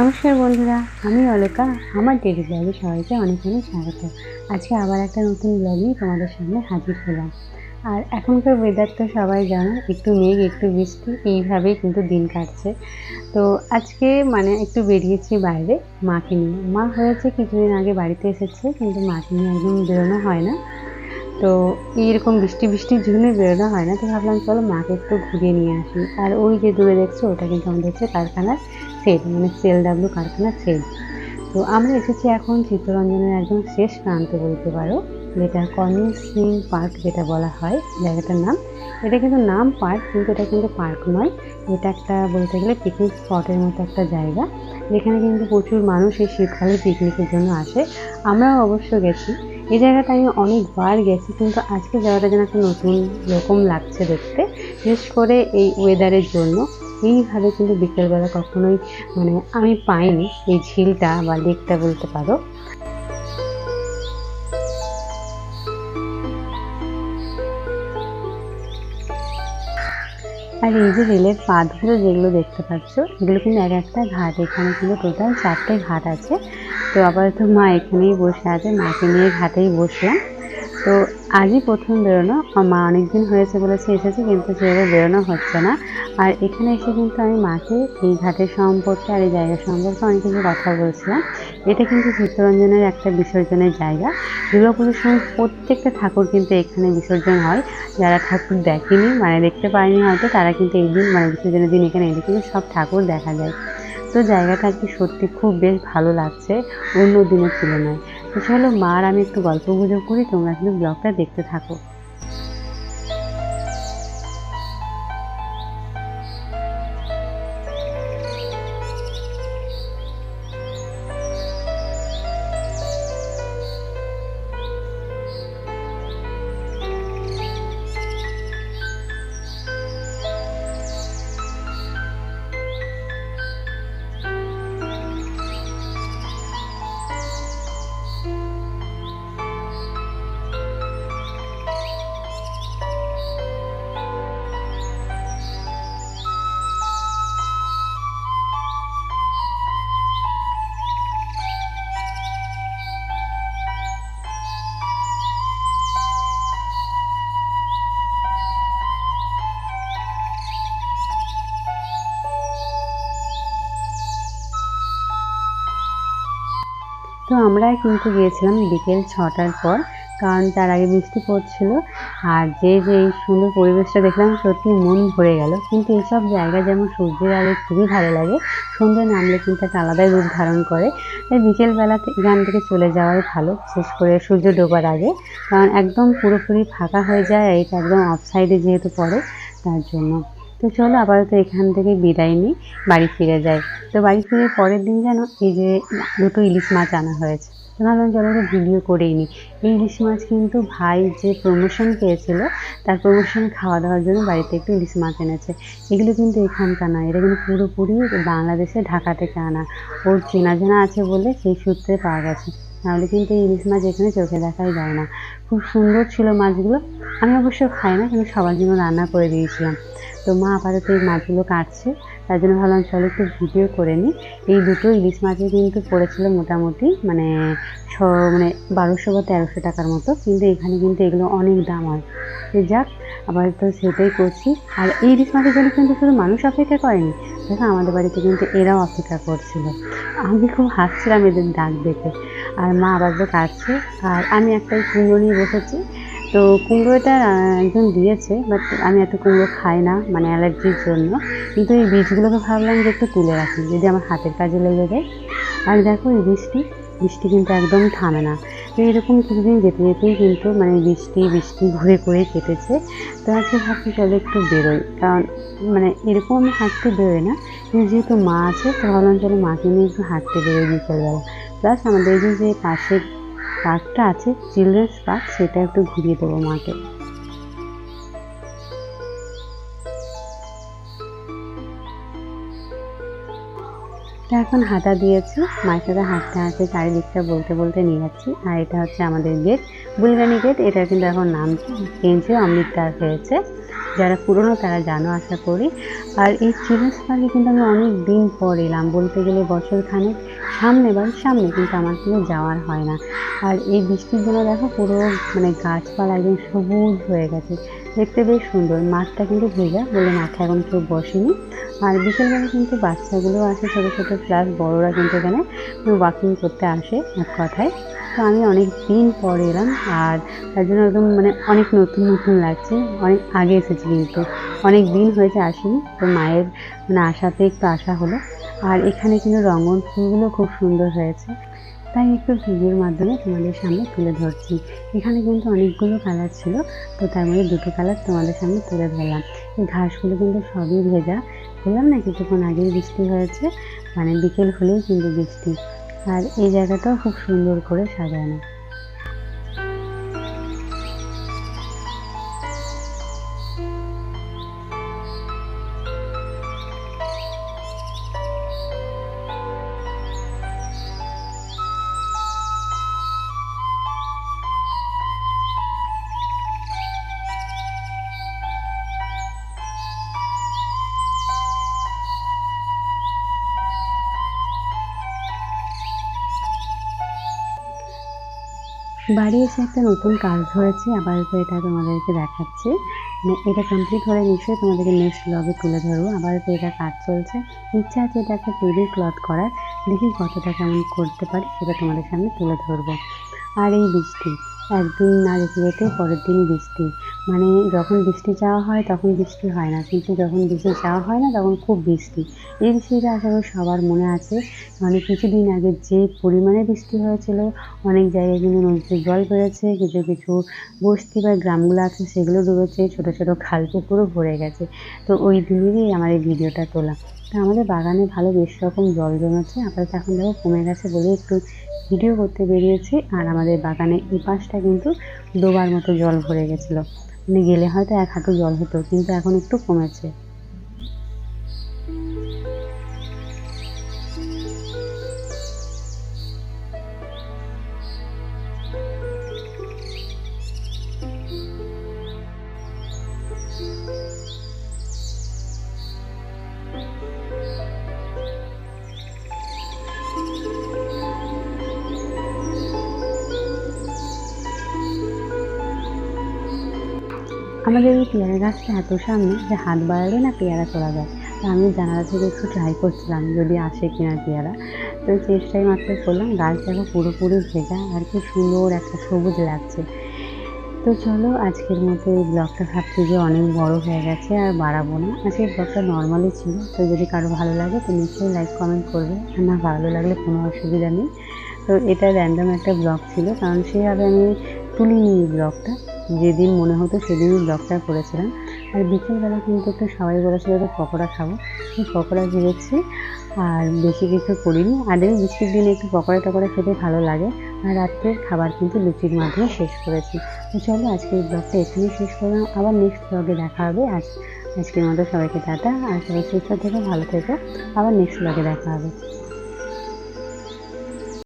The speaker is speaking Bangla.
নমস্কার বন্ধুরা, আমি অলকা। আমার টেলি ব্লগে সবাইকে অনেক অনেক স্বাগত। আজকে আবার একটা নতুন ব্লগ নিয়ে তোমাদের সামনে হাজির হলাম। আর এখনকার ওয়েদার তো সবাই জানো, একটু মেঘ, একটু বৃষ্টি, এইভাবেই কিন্তু দিন কাটছে। তো আজকে মানে একটু বেরিয়েছি বাইরে মাকে নিয়ে। মা হয়েছে কিছুদিন আগে বাড়িতে এসেছে, কিন্তু মাকে নিয়ে একদম বেরোনো হয় না। তো এইরকম বৃষ্টি, বৃষ্টির জন্য বেরোনো হয় না। তো ভাবলাম, চলো মাকে একটু ঘুরিয়ে নিয়ে আসি। আর ওই যে দূরে দেখছ, ওটা কিন্তু আমাদের হচ্ছে কারখানার সেট মানে সেল ডাব্লিউ কারখানার সেট তো আমরা এসেছি এখন চিত্তরঞ্জনের একদম শেষ প্রান্তে বলতে পারো, যেটা কর্নেল সিং পার্ক যেটা বলা হয়, জায়গাটার নাম। এটা কিন্তু নাম পার্ক, কিন্তু এটা কিন্তু পার্ক নয়। এটা একটা বলতে গেলে পিকনিক স্পটের মতো একটা জায়গা। যেখানে কিন্তু প্রচুর মানুষ এই শীতকালে পিকনিকের জন্য আসে। আমরাও অবশ্য গেছি। এই জায়গাটা আমি অনেকবার গেছি, কিন্তু আজকে জায়গাটা যেন একটা নতুন রকম লাগছে দেখতে, বিশেষ করে এই ওয়েদারের জন্য। এইভাবে কিন্তু বিকেলবেলা কখনোই মানে আমি পাইনি। এই ঝিলটা বা লেকটা বলতে পারো। আর এই যে রেলের পাতগুলো যেগুলো দেখতে পাচ্ছ, এগুলো কিন্তু এক একটা ঘাট। এখানে কিন্তু টোটাল চারটে ঘাট আছে। তো আপাতত মা এখানেই বসে আছে। মাকে নিয়ে ঘাটেই বসলাম। তো আজই প্রথম বেরোনো। মা অনেকদিন হয়েছে বলেছে এসেছে, কিন্তু সেভাবে বেরোনো হচ্ছে না। আর এখানে এসে কিন্তু আমি মাকে এই ঘাটের সম্পর্কে আর এই জায়গা সম্পর্কে অনেক কিছু কথা বলছিলাম। এটা কিন্তু চিত্তরঞ্জনের একটা বিসর্জনের জায়গা। দুর্গাপুজোর সময় প্রত্যেকটা ঠাকুর কিন্তু এখানে বিসর্জন হয়। যারা ঠাকুর দেখেনি মানে দেখতে পায়নি হয়তো, তারা কিন্তু এই দিন মানে বিসর্জনের দিন এখানে এলে কিন্তু সব ঠাকুর দেখা যায়। তো জায়গাটা আর কি সত্যি খুব বেশ ভালো লাগছে, অন্য দিনের তুলনায়। তো চলো মা আর আমি একটু গল্প গুজব করি তোমরা কিন্তু ব্লগটা দেখতে থাকো। তো আমরা কিন্তু গিয়েছিলাম বিকেল ছটার পর, কারণ তার আগে বৃষ্টি পড়ছিল। আর যে যে এই সুন্দর পরিবেশটা দেখলাম, সত্যি মন ভরে গেল। কিন্তু এইসব জায়গা যেমন সূর্যের আলো খুবই ভালো লাগে সন্ধ্যে নামলে কিন্তু একটা আলাদাই রূপ ধারণ করে। তাই বিকেলবেলাতে এখান থেকে চলে যাওয়াই ভালো, বিশেষ করে সূর্য ডোবার আগে। কারণ একদম পুরোপুরি ফাঁকা হয়ে যায় এটা একদম অফ সাইডে যেহেতু পড়ে, তার জন্য। তো চলো আপাতত এখান থেকে বিদায় নিই, বাড়ি ফিরে যাই। তো বাড়ি ফিরে পরের দিন যেন এই যে দুটো ইলিশ মাছ আনা হয়েছে। তো ভাবলাম চলো ভিডিও করেই নিই। এই ইলিশ মাছ কিন্তু ভাই যে প্রমোশন পেয়েছিল, তার প্রমোশন খাওয়া দাওয়ার জন্য বাড়িতে একটু ইলিশ মাছ এনেছে। এগুলো কিন্তু এখানকার নয় এটা কিন্তু পুরোপুরি বাংলাদেশে ঢাকা থেকে আনা। ওর চেনা জানা আছে বলে সেই সূত্রে পাওয়া গেছে। নাহলে কিন্তু এই ইলিশ মাছ এখানে চোখে দেখাই যায় না। খুব সুন্দর ছিল মাছগুলো। আমি অবশ্য খাই না, কিন্তু সবার জন্য রান্না করে দিয়েছিলাম। তো মা আপাতত এই মাছগুলো কাটছে। তার জন্য ভাবলাম চলো একটু ভিডিও করে নিই। এই দুটো ইলিশ মাছই কিন্তু পড়েছিল মোটামুটি মানে ছ মানে বারোশো বা তেরোশো টাকার মতো। কিন্তু এখানে কিন্তু এগুলো অনেক দাম হয়। তো যাক আবার তো সেটাই করছি। আর এই ইলিশ মাছের জন্য কিন্তু শুধু মানুষ অপেক্ষা করেনি, দেখো আমাদের বাড়িতে কিন্তু এরাও অপেক্ষা করছিল। আমি খুব হাসছিলাম এদের ডাক দেখে। আর মা আবার তো কাটছে, আর আমি একটাই কুমড়ো নিয়ে বসেছি। তো কুমড়োটা একজন দিয়েছে বাট আমি এত কুমড়ো খাই না মানে অ্যালার্জির জন্য। কিন্তু এই বীজগুলোকে ভাবলাম যে একটু তুলে রাখি, যদি আমার হাতের কাজে লেগে যায়। আর দেখো এই বৃষ্টি বৃষ্টি কিন্তু একদম থামে না। তো এরকম কিছুদিন যেতে যেতেই কিন্তু মানে বৃষ্টি বৃষ্টি ঘুরে ঘুরে কেটেছে। তো আজকে ভাবছি চলো একটু বেরোই, কারণ মানে এরকম আমি হাঁটতে বেরোই না। কিন্তু যেহেতু মা আছে, তো ভাবলাম চলো মাকে নিয়ে একটু হাঁটতে বেরোই বিকেলবেলা। প্লাস আমাদের যে পাশের পার্কটা আছে চিলড্রেন্স পার্ক সেটা একটু ঘুরিয়ে দেবো মাকে। তো এখন হাঁটা দিয়েছি, মায়ের সাথে হাঁটতে হাঁটতে চারিদিকটা বলতে বলতে নিয়ে যাচ্ছি। আর এটা হচ্ছে আমাদের গেট বুলগানি গেট এটা কিন্তু এখন নাম চেঞ্জ হয়ে অমৃতদার হয়েছে যারা পুরনো তারা জানো, আশা করি। আর এই পার্কে কিন্তু আমি অনেক দিন পর এলাম। বলতে গেলে বছর খানেক সামনে বা সামনে কিন্তু আমার কিন্তু যাওয়ার হয় না। আর এই বৃষ্টির জন্য দেখো পুরো মানে গাছপালা একদম সবুজ হয়ে গেছে। দেখতে বেশ সুন্দর। মাঠটা কিন্তু ভেজা বলে মাঠে এখন কেউ বসেনি। আর বিকেলবেলা কিন্তু বাচ্চাগুলো আসে, ছোটো ছোটো প্লাস বড়োরা কিন্তু এখানে ওয়াকিং করতে আসে এক কথায়। তো আমি অনেক দিন পর এলাম আর তার জন্য একদম মানে অনেক নতুন নতুন লাগছে। অনেক আগে এসেছি কিন্তু। অনেক দিন হয়েছে আসিনি। তো মায়ের মানে আশাতে একটু আসা হলো। আর এখানে কিন্তু রঙন ফুলগুলো খুব সুন্দর হয়েছে। তাই একটু ভিডিওর মাধ্যমে তোমাদের সামনে তুলে ধরছি। এখানে কিন্তু অনেকগুলো কালার ছিল, তো তার মধ্যে দুটো কালার তোমাদের সামনে তুলে ধরলাম। এই ঘাসগুলো কিন্তু সবই ভেজা। বললাম না কিছুক্ষণ আগেই বৃষ্টি হয়েছে মানে বিকেল হলেই কিন্তু বৃষ্টি। আর এই জায়গাটাও খুব সুন্দর করে সাজানো। বাড়ি এসে একটা নতুন কাজ ধরেছি আপাতত এটা তোমাদেরকে দেখাচ্ছি। এটা কমপ্লিট হলে নিশ্চয়ই তোমাদেরকে নেক্সট ব্লগে তুলে ধরবো। আপাতত এটা কাজ চলছে। ইচ্ছা আছে এটা একটা টেবিল ক্লথ করার। দেখি কতটা কেমন করতে পারি, সেটা তোমাদের সামনে তুলে ধরবো। আর এই বৃষ্টি। একদিন না যেতে পরের দিন বৃষ্টি। মানে যখন বৃষ্টি চাওয়া হয় তখন বৃষ্টি হয় না, কিন্তু যখন বৃষ্টি চাওয়া হয় না তখন খুব বৃষ্টি। এই বৃষ্টিটা আশা করি সবার মনে আছে। মানে কিছুদিন আগে যে পরিমাণে বৃষ্টি হয়েছিল, অনেক জায়গায় কিন্তু নদীতে জল বেড়েছে, কিছু কিছু বস্তি বা গ্রামগুলো আছে সেগুলো ডুবেছে ছোটো ছোটো খাল পুকুরও ভরে গেছে। তো ওই দিনেরই আমার এই ভিডিওটা তোলা। তো আমাদের বাগানে ভালো বেশ রকম জল জমেছে, আপাতত এখন দেখো কমে গেছে বলে একটু ভিডিও করতে বেরিয়েছি আর আমাদের বাগানে এই পাশটা কিন্তু ডোবার মতো জল ভরে গেছিল। মানে গেলে হয়তো এক হাঁটু জল হতো, কিন্তু এখন একটু কমেছে। আমাদের এই পেয়ারা গাছটা এত সামনে যে হাত বাড়ালে না পেয়ারা তোলা যায়। তো আমি জানালা থেকে একটু ট্রাই করছিলাম, যদি আসে কিনা পেয়ারা। তো চেষ্টাই মাত্র করলাম, গাছ দেখো পুরোপুরি ভেজা আর কি সুন্দর একটা সবুজ লাগছে। তো চলো, আজকের মতো এই ব্লগটা ভাবছি যে অনেক বড় হয়ে গেছে আর বাড়াবো না। আজকের ব্লগটা নর্মালি ছিল, তো যদি কারও ভালো লাগে তো নিশ্চয়ই লাইক কমেন্ট করবে। আর না ভালো লাগলে কোনো অসুবিধা নেই। তো এটা র্যান্ডম একটা ব্লগ ছিল, কারণ সেভাবে আমি তুলিনি এই ব্লগটা যেদিন মনে হতো সেদিনই ব্লগটা করেছিলাম। আর বিকেলবেলা কিন্তু একটু সবাই বলেছিল যে পকোড়া খাব। সেই পকোড়া ভেবেছি আর বেশি কিছু করিনি। আর এই বৃষ্টির দিনে একটু পকোড়া টকোড়া খেতে ভালো লাগে। আর রাত্রের খাবার কিন্তু লুচির মাধ্যমে শেষ করেছি। তো চলো, আজকের ব্লগটা এখানেই শেষ করলাম। আবার নেক্সট ব্লগে দেখা হবে। আজ, আজকের মতো সবাইকে টাটা। আর সবাই সুস্থ থেকো, ভালো থেকো। আবার নেক্সট ব্লগে দেখা হবে।